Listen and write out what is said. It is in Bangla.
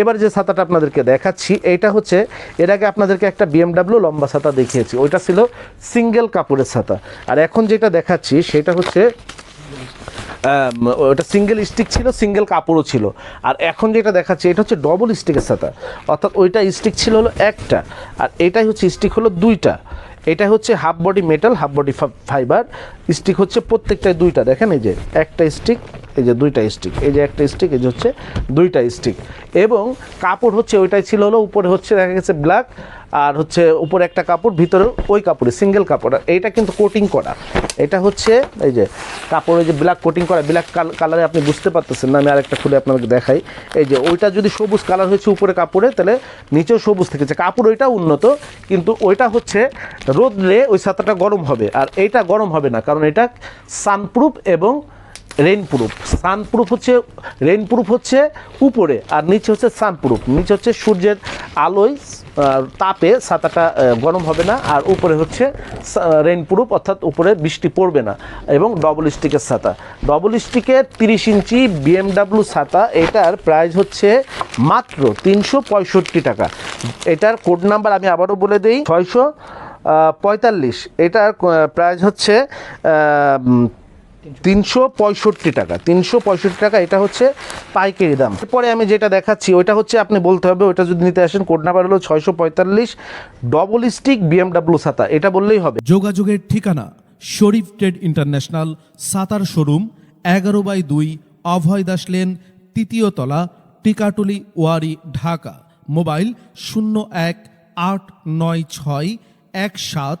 এবার যে ছাতাটা আপনাদেরকে দেখাচ্ছি এইটা হচ্ছে, এর আগে আপনাদেরকে একটা বিএমডাব্লিউ লম্বা ছাতা দেখিয়েছি, ওইটা ছিল সিঙ্গেল কাপড়ের ছাতা। আর এখন যেটা দেখাচ্ছি, সেটা হচ্ছে ওটা সিঙ্গেল স্টিক ছিল, সিঙ্গেল কাপড়ও ছিল। আর এখন যেটা দেখাচ্ছি, এটা হচ্ছে ডবল স্টিকের ছাতা। অর্থাৎ ওইটা স্টিক ছিল হলো একটা, আর এটাই হচ্ছে স্টিক হলো দুইটা। এটা হচ্ছে half body metal half body fibre stick হচ্ছে প্রত্যেকটায় দুইটা। দেখেন এই যে, একটা স্টিক এই যে দুইটা স্টিক এই যে একটা স্টিক এই যে হচ্ছে দুইটা স্টিক এবং কাপড় হচ্ছে ওইটাই ছিল হলো, উপরে হচ্ছে দেখা গেছে ব্ল্যাক আর হচ্ছে উপরে একটা কাপড়, ভিতরে ওই কাপড়ে সিঙ্গেল কাপড়। আর এইটা কিন্তু কোটিং করা। এটা হচ্ছে এই যে কাপড়ে যে ব্ল্যাক কোটিং করা। ব্ল্যাক কালারে আপনি বুঝতে পারতেছেন না, আমি আরেকটা খুলে আপনাকে দেখাই। এই যে ওইটা যদি সবুজ কালার হয়েছে উপরে কাপড়ে, তাহলে নিচেও সবুজ থেকেছে কাপড় ওইটা উন্নত, কিন্তু ওইটা হচ্ছে রোদলে ওই ছাতাটা গরম হবে। আর এইটা গরম হবে না, কারণ এটা সানপ্রুফ এবং রেইনপ্রুফ সানপ্রুফ হচ্ছে রেইনপ্রুফ হচ্ছে উপরে আর নিচে হচ্ছে সানপ্রুফ। নিচে হচ্ছে সূর্যের আলোয় তাপে ছাতাটা গরম হবে না আর উপরে হচ্ছে রেইনপ্রুফ অর্থাৎ উপরে বৃষ্টি পড়বে না এবং ডবল স্টিকের ছাতা। ডবল স্টিকের তিরিশ ইঞ্চি বিএমডাব্লিউ ছাতা, এটার প্রাইস হচ্ছে মাত্র তিনশো পঁয়ষট্টি টাকা। এটার কোড নাম্বার আমি আবারও বলে দিই, ছয়শো পঁয়তাল্লিশ। এটার প্রাইস হচ্ছে তিনশো। পঁয়ষট্টি টাকা তিনশো পঁয়ষট্টি টাকা এটা হচ্ছে পাইকারি দাম। এরপরে আমি যেটা দেখাচ্ছি ওইটা হচ্ছে আপনি বলতে হবে ওইটা যদি নিতে আসেন কোড নাম্বার হলো ছয়শো পঁয়তাল্লিশ ডবল স্টিক বিএমডাব্লিউ সাতা এটা বললেই হবে। যোগাযোগের ঠিকানা শরীফ ট্রেড ইন্টারন্যাশনাল সাতার শোরুম এগারো বাই দুই অভয় দাস লেন তৃতীয় তলা টিকাটুলি ওয়ারি ঢাকা। মোবাইল শূন্য এক আট নয় ছয় এক সাত